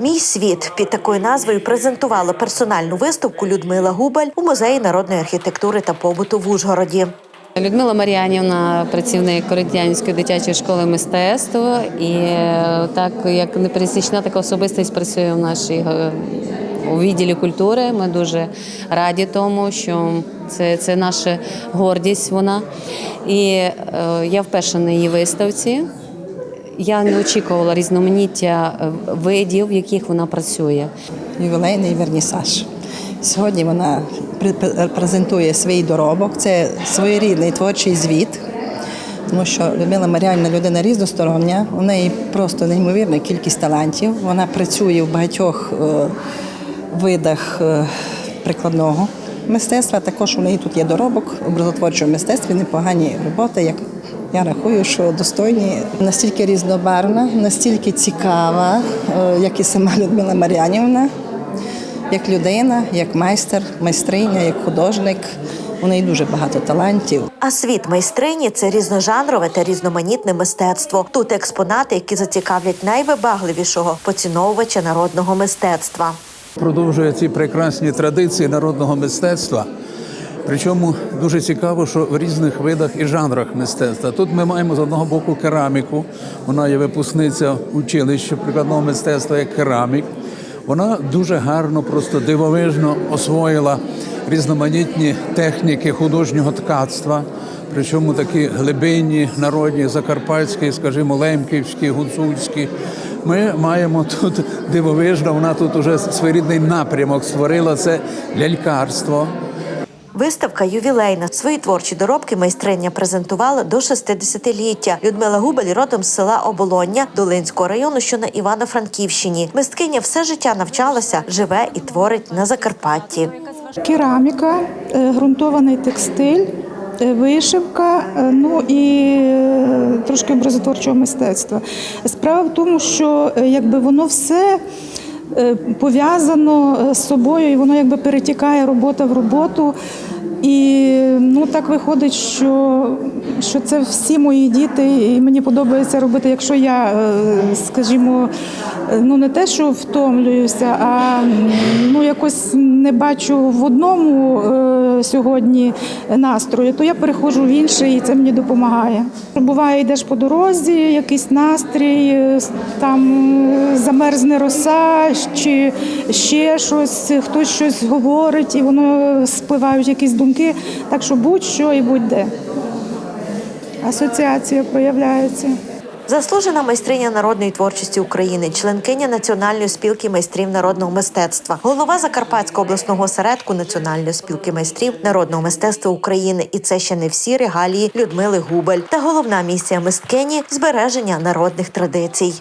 Мій світ під такою назвою презентувала персональну виставку Людмила Губаль у музеї народної архітектури та побуту в Ужгороді. Людмила Мар'янівна, працівник Коротянської дитячої школи мистецтва, і е, так як непересічна така особистість працює в нашій е, у відділі культури. Ми дуже раді тому, що це, це наша гордість. Вона і е, я вперше на її виставці. Я не очікувала різноманіття е, видів, в яких вона працює. ювілейний вернісаж. Сьогодні вона презентує свій доробок. Це своєрідний творчий звіт. Тому що Людмила Маріальна людина різностороння, у неї просто неймовірна кількість талантів. Вона працює в багатьох е, видах е, прикладного мистецтва. Також у неї тут є доробок в образотворчому мистецтві, непогані роботи, як я рахую, що достойні настільки різнобарвна, настільки цікава, е, як і сама Людмила Мар'янівна, як людина, як майстер, майстриня, як художник. У неї дуже багато талантів. А світ майстрині це різножанрове та різноманітне мистецтво. Тут експонати, які зацікавлять найвибагливішого поціновувача народного мистецтва. продовжує ці прекрасні традиції народного мистецтва. Причому дуже цікаво, що в різних видах і жанрах мистецтва. Тут ми маємо з одного боку кераміку. Вона є випускниця училища прикладного мистецтва як керамік. Вона дуже гарно, просто дивовижно освоїла різноманітні техніки художнього ткацтва. Причому такі глибинні, народні, закарпатські, скажімо, лемківські, гуцульські. Ми маємо тут дивовижно, вона тут уже своєрідний напрямок створила це лялькарство. Виставка ювілейна. Свої творчі доробки майстриня презентувала до 60-ліття. Людмила Губаль родом з села Оболоння Долинського району, що на Івано-Франківщині. Мисткиня все життя навчалася, живе і творить на Закарпатті. Кераміка, е, ґрунтований текстиль, е, вишивка, е, ну і трошки образотворчого мистецтва. Справа в тому, що якби воно все пов'язано з собою, і воно якби перетікає робота в роботу. І ну так виходить, що, що це всі мої діти, і мені подобається робити, якщо я, е, скажімо, е, ну не те, що втомлююся, а ну якось не бачу в одному е, сьогодні настрою, то я переходжу в інший, і це мені допомагає. Буває, йдеш по дорозі, якийсь настрій, там замерзне роса, чи ще щось, хтось щось говорить, і воно спливають якісь думки. Так що будь-що і будь-де. Асоціація проявляється. Заслужена майстриня народної творчості України, членкиня Національної спілки майстрів народного мистецтва, голова Закарпатського обласного осередку Національної спілки майстрів народного мистецтва України. І це ще не всі регалії Людмили Губель. Та головна місія мисткині збереження народних традицій.